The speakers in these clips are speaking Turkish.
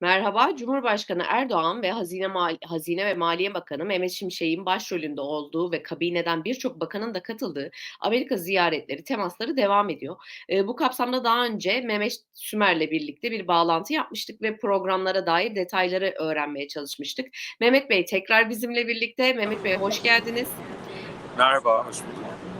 Merhaba, Cumhurbaşkanı Erdoğan ve Hazine Hazine ve Maliye Bakanı Mehmet Şimşek'in başrolünde olduğu ve kabineden birçok bakanın da katıldığı Amerika ziyaretleri, temasları devam ediyor. Eee, bu kapsamda daha önce Mehmet Sümer'le birlikte bir bağlantı yapmıştık ve programlara dair detayları öğrenmeye çalışmıştık. Mehmet Bey tekrar bizimle birlikte. Mehmet Bey hoş geldiniz. Merhaba, hoş bulduk.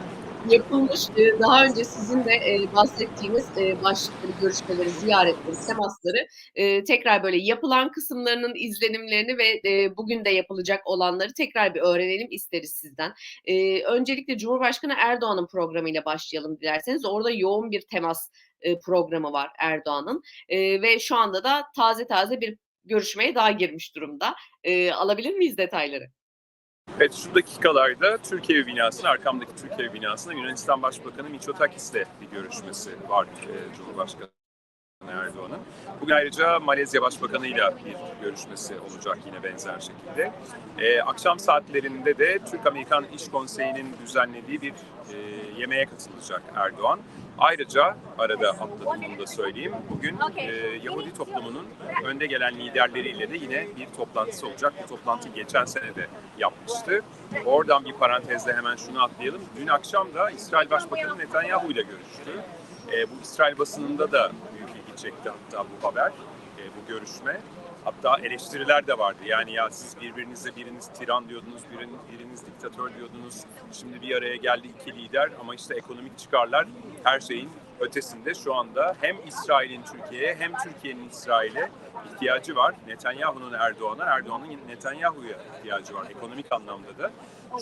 Yapılmış, eee, daha önce sizin de, eee, bahsettiğiniz, eee, başlıkları, görüşmeleri, ziyaretleri, temasları, eee, tekrar böyle yapılan kısımlarının izlenimlerini ve, bugün de yapılacak olanları tekrar bir öğrenelim isteriz sizden. Öncelikle Cumhurbaşkanı Erdoğan'ın programıyla başlayalım dilerseniz. Orada yoğun bir temas, programı var Erdoğan'ın, ve şu anda da taze taze bir görüşmeye daha girmiş durumda. Alabilir miyiz detayları? Evet, şu dakikalarda Türkiye binasının, arkamdaki Türkiye binasında Yunanistan Başbakanı Mitsotakis'le bir görüşmesi var e, Cumhurbaşkanı Erdoğan'ın. Bugün ayrıca Malezya Başbakanı'yla bir görüşmesi olacak yine benzer şekilde. E, akşam saatlerinde de Türk-Amerikan İş Konseyi'nin düzenlediği bir e, yemeğe katılacak Erdoğan. Ayrıca arada atladım bunu da söyleyeyim. Bugün e, Yahudi toplumunun önde gelen liderleriyle de yine bir toplantısı olacak. Bu toplantı geçen sene de yapmıştı. Oradan bir parantezle hemen şunu atlayalım. Dün akşam da İsrail Başbakanı Netanyahu ile görüştü. E, bu İsrail basınında da ilgi çekti hatta bu haber, e, bu görüşme. Hatta eleştiriler de vardı. Yani ya siz birbirinize biriniz tiran diyordunuz, biriniz, biriniz diktatör diyordunuz. Şimdi bir araya geldi iki lider ama işte ekonomik çıkarlar her şeyin ötesinde şu anda hem İsrail'in Türkiye'ye hem Türkiye'nin İsrail'e ihtiyacı var. Netanyahu'nun Erdoğan'a, Erdoğan'ın Netanyahu'ya ihtiyacı var ekonomik anlamda da.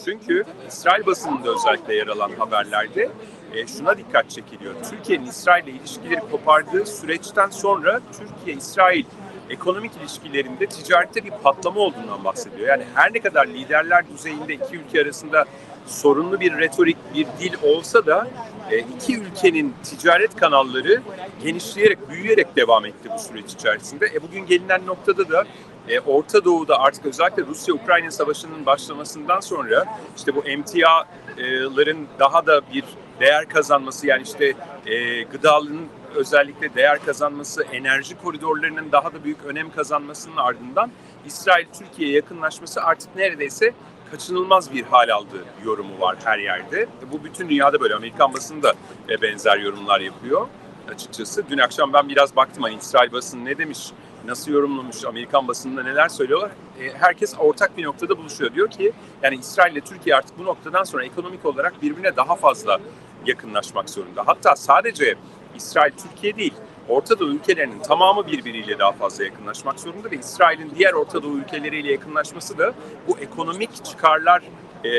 Çünkü İsrail basınında özellikle yer alan haberlerde e, şuna dikkat çekiliyor. Türkiye'nin İsrail'le ilişkileri kopardığı süreçten sonra Türkiye-İsrail ekonomik ilişkilerinde ticarette bir patlama olduğundan bahsediyor. Yani her ne kadar liderler düzeyinde iki ülke arasında sorunlu bir retorik, bir dil olsa da e, iki ülkenin ticaret kanalları genişleyerek, büyüyerek devam etti bu süreç içerisinde. E bugün gelinen noktada da e, Orta Doğu'da artık özellikle Rusya-Ukrayna savaşının başlamasından sonra işte bu emtiaların daha da bir değer kazanması yani işte e, gıdanın özellikle değer kazanması, enerji koridorlarının daha da büyük önem kazanmasının ardından İsrail Türkiye'ye yakınlaşması artık neredeyse kaçınılmaz bir hal aldığı yorumu var her yerde. Bu bütün dünyada böyle. Amerikan basını da e, benzer yorumlar yapıyor açıkçası. Dün akşam ben biraz baktım hani İsrail basını ne demiş, nasıl yorumlamış, Amerikan basınında neler söylüyorlar. E, herkes ortak bir noktada buluşuyor. Diyor ki yani İsrail ile Türkiye artık bu noktadan sonra ekonomik olarak birbirine daha fazla yakınlaşmak zorunda. Hatta sadece İsrail, Türkiye değil, Orta Doğu ülkelerinin tamamı birbiriyle daha fazla yakınlaşmak zorunda ve İsrail'in diğer Orta Doğu ülkeleriyle yakınlaşması da bu ekonomik çıkarlar e,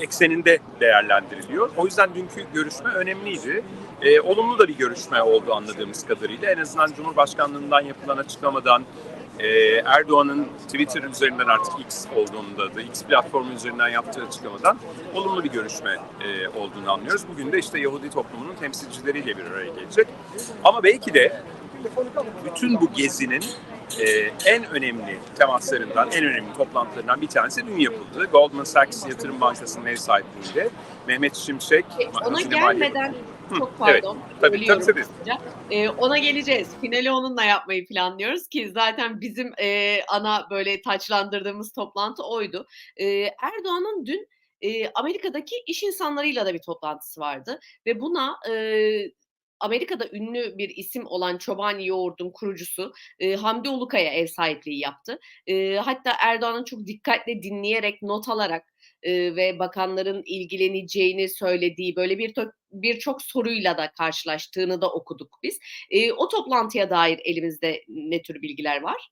ekseninde değerlendiriliyor. O yüzden dünkü görüşme önemliydi. E, olumlu da bir görüşme oldu anladığımız kadarıyla. En azından Cumhurbaşkanlığından yapılan açıklamadan, e, Erdoğan'ın Twitter üzerinden artık X olduğunda da X platformu üzerinden yaptığı açıklamadan olumlu bir görüşme e, olduğunu anlıyoruz. Bugün de işte Yahudi toplumunun temsilcileriyle bir araya gelecek. Ama belki de bütün bu gezinin e, en önemli temaslarından, en önemli toplantılarından bir tanesi dün yapıldı. Goldman Sachs Yatırım Bankası'nın ev sahipliğinde Mehmet Şimşek, Ona gelmeden Hı, çok pardon. tabii, bölüyorum tabii, tabii. hızlıca. Ee, ona geleceğiz. Finali onunla yapmayı planlıyoruz ki zaten bizim e, ana böyle taçlandırdığımız toplantı oydu. Ee, Erdoğan'ın dün e, Amerika'daki iş insanlarıyla da bir toplantısı vardı ve buna e, Amerika'da ünlü bir isim olan Çobani Yoğurt'un kurucusu e, Hamdi Ulukaya ev sahipliği yaptı. E, hatta Erdoğan'ın çok dikkatle dinleyerek, not alarak e, ve bakanların ilgileneceğini söylediği böyle bir birçok soruyla da karşılaştığını da okuduk biz. E, o toplantıya dair elimizde ne tür bilgiler var?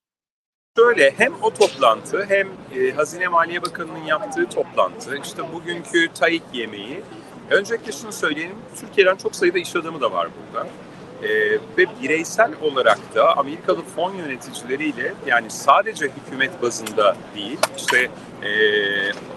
Şöyle hem o toplantı hem e, Hazine Maliye Bakanı'nın yaptığı toplantı, işte bugünkü TAİK yemeği. Öncelikle şunu söyleyelim, Türkiye'den çok sayıda iş adamı da var burada. E, ve bireysel olarak da Amerikalı fon yöneticileriyle yani sadece hükümet bazında değil, işte e,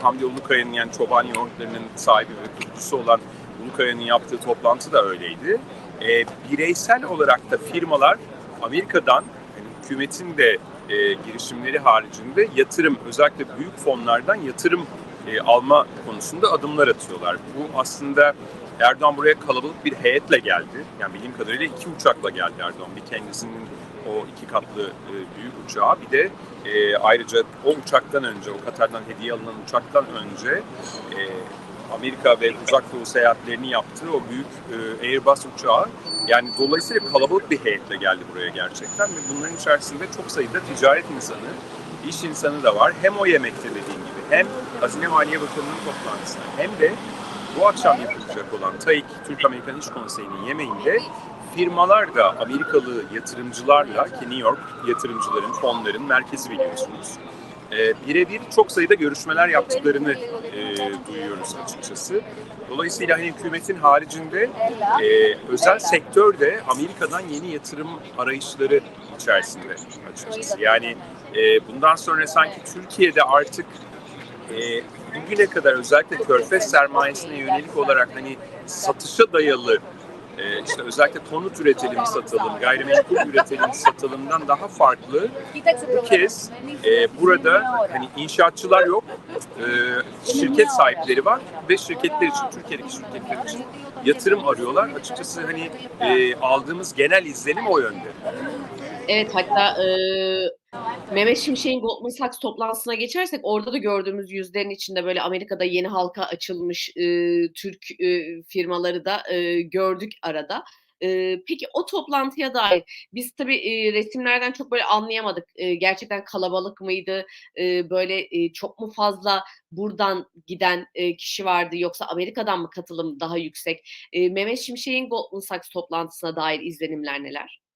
Hamdi Ulukaya'nın yani çoban yoğurtlarının sahibi ve kurucusu olan Ulukaya'nın yaptığı toplantı da öyleydi. E, bireysel olarak da firmalar Amerika'dan yani hükümetin de e, girişimleri haricinde yatırım, özellikle büyük fonlardan yatırım e, alma konusunda adımlar atıyorlar. Bu aslında Erdoğan buraya kalabalık bir heyetle geldi. Yani bildiğim kadarıyla iki uçakla geldi Erdoğan. Bir kendisinin o iki katlı e, büyük uçağı. Bir de e, ayrıca o uçaktan önce, o Katar'dan hediye alınan uçaktan önce e, Amerika ve uzak doğu seyahatlerini yaptığı o büyük e, Airbus uçağı. Yani dolayısıyla kalabalık bir heyetle geldi buraya gerçekten ve bunların içerisinde çok sayıda ticaret insanı, iş insanı da var. Hem o yemekte dediğim gibi hem Hazine Maliye Bakanı'nın toplantısına hem de bu akşam yapılacak olan TAİK, Türk-Amerikan İş Konseyi'nin yemeğinde firmalar da Amerikalı yatırımcılarla ki New York yatırımcıların, fonların merkezi biliyorsunuz. E, birebir çok sayıda görüşmeler yaptıklarını e, duyuyoruz açıkçası. Dolayısıyla hani hükümetin haricinde e, özel sektör de Amerika'dan yeni yatırım arayışları içerisinde açıkçası. Yani e, bundan sonra sanki Türkiye'de artık e, bugüne kadar özellikle körfez sermayesine yönelik olarak hani satışa dayalı e, işte özellikle konut üretelim satalım, gayrimenkul üretelim satalımdan daha farklı bu kez e, burada hani inşaatçılar yok, e, şirket sahipleri var ve şirketler için, Türkiye'deki şirketler için yatırım arıyorlar. Açıkçası hani e, aldığımız genel izlenim o yönde. Evet hatta e, Mehmet Şimşek'in Goldman Sachs toplantısına geçersek orada da gördüğümüz yüzlerin içinde böyle Amerika'da yeni halka açılmış e, Türk e, firmaları da e, gördük arada. E, peki o toplantıya dair biz tabii e, resimlerden çok böyle anlayamadık. E, gerçekten kalabalık mıydı? E, böyle e, çok mu fazla buradan giden e, kişi vardı yoksa Amerika'dan mı katılım daha yüksek? E, Mehmet Şimşek'in Goldman Sachs toplantısına dair izlenimler neler?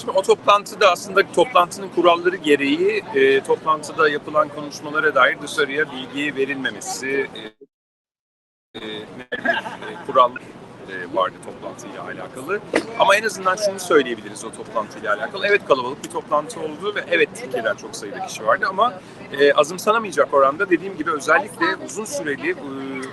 Şimdi o toplantıda aslında toplantının kuralları gereği e, toplantıda yapılan konuşmalara dair dışarıya bilgi verilmemesi e, e, bir e, kural e, vardı toplantıyla alakalı. Ama en azından şunu söyleyebiliriz o toplantıyla alakalı. Evet kalabalık bir toplantı oldu ve evet Türkiye'den çok sayıda kişi vardı ama e, azımsanamayacak oranda dediğim gibi özellikle uzun süreli e,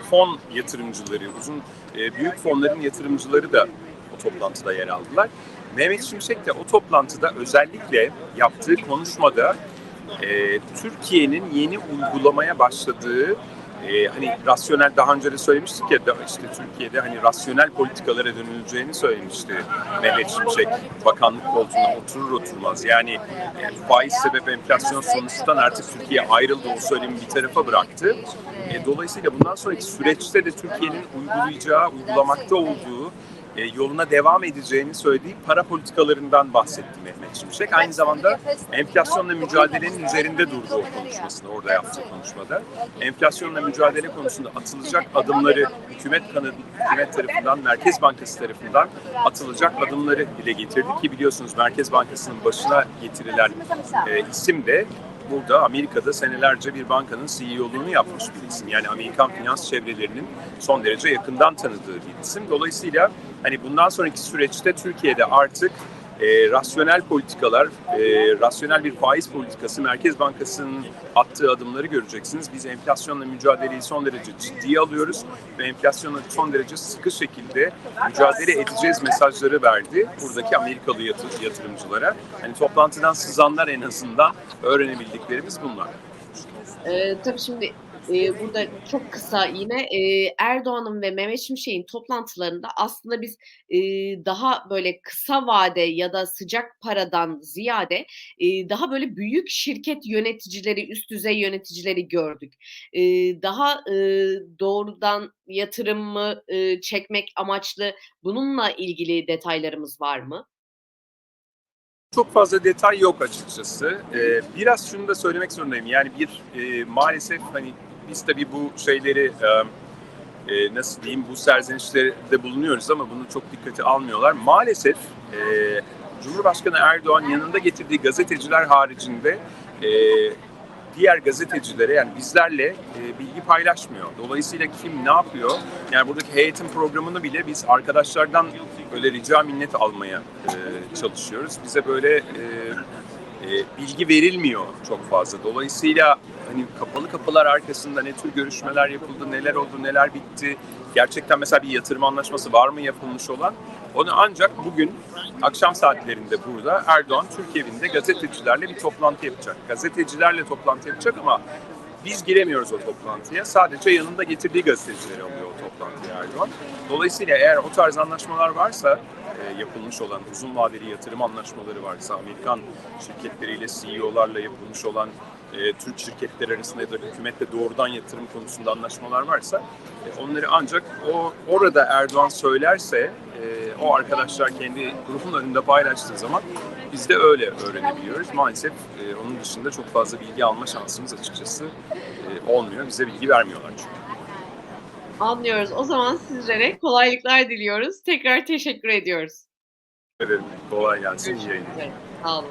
fon yatırımcıları, uzun e, büyük fonların yatırımcıları da o toplantıda yer aldılar. Mehmet Şimşek de o toplantıda özellikle yaptığı konuşmada e, Türkiye'nin yeni uygulamaya başladığı e, hani rasyonel daha önce de söylemiştik ya işte Türkiye'de hani rasyonel politikalara dönüleceğini söylemişti Mehmet Şimşek bakanlık koltuğuna oturur oturmaz. Yani e, faiz sebep enflasyon sonuçtan artık Türkiye ayrıldı o söylemi bir tarafa bıraktı. E, dolayısıyla bundan sonraki süreçte de Türkiye'nin uygulayacağı, uygulamakta olduğu e, yoluna devam edeceğini söylediği para politikalarından bahsetti Mehmet Şimşek. Aynı zamanda enflasyonla mücadelenin üzerinde durdu o konuşmasında, orada yaptığı konuşmada. Enflasyonla mücadele konusunda atılacak adımları hükümet kanadı, hükümet tarafından, Merkez Bankası tarafından atılacak adımları dile getirdi ki biliyorsunuz Merkez Bankası'nın başına getirilen e, isim de burada Amerika'da senelerce bir bankanın CEO'luğunu yapmış bir isim. Yani Amerikan finans çevrelerinin son derece yakından tanıdığı bir isim. Dolayısıyla hani bundan sonraki süreçte Türkiye'de artık e, rasyonel politikalar, e, rasyonel bir faiz politikası, Merkez Bankası'nın attığı adımları göreceksiniz. Biz enflasyonla mücadeleyi son derece ciddiye alıyoruz ve enflasyonla son derece sıkı şekilde mücadele edeceğiz mesajları verdi buradaki Amerikalı yatır, yatırımcılara. Hani toplantıdan sızanlar en azından öğrenebildiklerimiz bunlar. Ee, tabii şimdi e, burada çok kısa yine e, Erdoğan'ın ve Mehmet Şimşek'in toplantılarında aslında biz e, daha böyle kısa vade ya da sıcak paradan ziyade e, daha böyle büyük şirket yöneticileri, üst düzey yöneticileri gördük. E, daha e, doğrudan yatırım mı e, çekmek amaçlı bununla ilgili detaylarımız var mı? Çok fazla detay yok açıkçası. Ee, biraz şunu da söylemek zorundayım. Yani bir e, maalesef hani biz tabii bu şeyleri e, nasıl diyeyim bu serzenişlerde bulunuyoruz ama bunu çok dikkate almıyorlar. Maalesef e, Cumhurbaşkanı Erdoğan yanında getirdiği gazeteciler haricinde e, diğer gazetecilere yani bizlerle e, bilgi paylaşmıyor. Dolayısıyla kim ne yapıyor? Yani buradaki heyetin programını bile biz arkadaşlardan böyle rica minnet almaya e, çalışıyoruz. Bize böyle e, e, bilgi verilmiyor çok fazla. Dolayısıyla hani kapalı kapılar arkasında ne tür görüşmeler yapıldı, neler oldu, neler bitti. Gerçekten mesela bir yatırım anlaşması var mı yapılmış olan? Onu ancak bugün akşam saatlerinde burada Erdoğan Türk evinde gazetecilerle bir toplantı yapacak. Gazetecilerle toplantı yapacak ama biz giremiyoruz o toplantıya. Sadece yanında getirdiği gazetecileri alıyor o toplantıya Erdoğan. Dolayısıyla eğer o tarz anlaşmalar varsa e, yapılmış olan uzun vadeli yatırım anlaşmaları varsa, Amerikan şirketleriyle CEO'larla yapılmış olan e, Türk şirketler arasında ya da hükümetle doğrudan yatırım konusunda anlaşmalar varsa e, onları ancak o orada Erdoğan söylerse e, o arkadaşlar kendi grubun önünde paylaştığı zaman biz de öyle öğrenebiliyoruz. Maalesef e, onun dışında çok fazla bilgi alma şansımız açıkçası e, olmuyor. Bize bilgi vermiyorlar çünkü. Anlıyoruz. O zaman sizlere kolaylıklar diliyoruz. Tekrar teşekkür ediyoruz. Evet, kolay gelsin. iyi yayınlar. Sağ olun.